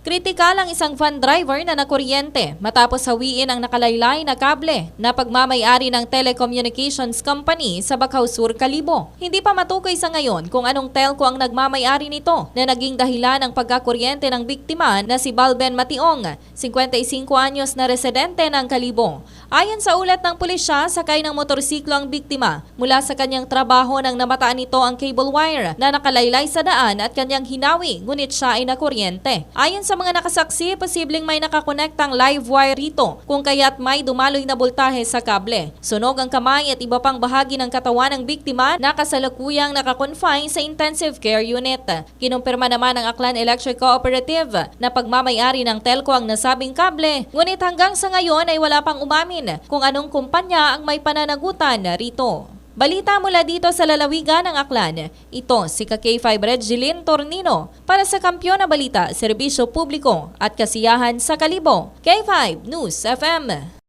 Kritikal ang isang van driver na nakuryente matapos hawiin ang nakalaylay na kable na pagmamayari ng telecommunications company sa Bacau Sur, Calibo. Hindi pa matukoy sa ngayon kung anong telco ang nagmamayari nito na naging dahilan ng pagkakuryente ng biktima na si Balben Mationg, 55 anyos na residente ng Calibo. Ayon sa ulat ng pulisya, sakay ng motorsiklo ang biktima mula sa kanyang trabaho nang namataan nito ang cable wire na nakalaylay sa daan at kanyang hinawi ngunit siya ay nakuryente. Ayon sa mga nakasaksi, posibleng may nakakonektang live wire rito kung kaya't may dumaloy na voltahe sa kable. Sunog ang kamay at iba pang bahagi ng katawan ng biktima na kasalukuyang nakakonfine sa intensive care unit. Kinumpirma naman ng Aklan Electric Cooperative na pagmamayari ng telco ang nasabing kable ngunit hanggang sa ngayon ay wala pang umamin kung anong kumpanya ang may pananagutan rito. Balita mula dito sa lalawigan ng Aklan. Ito si K5 Regilin Tornino para sa Kampiyon na Balita, Serbisyo Publiko at Kasiyahan sa Kalibo. K5 News FM.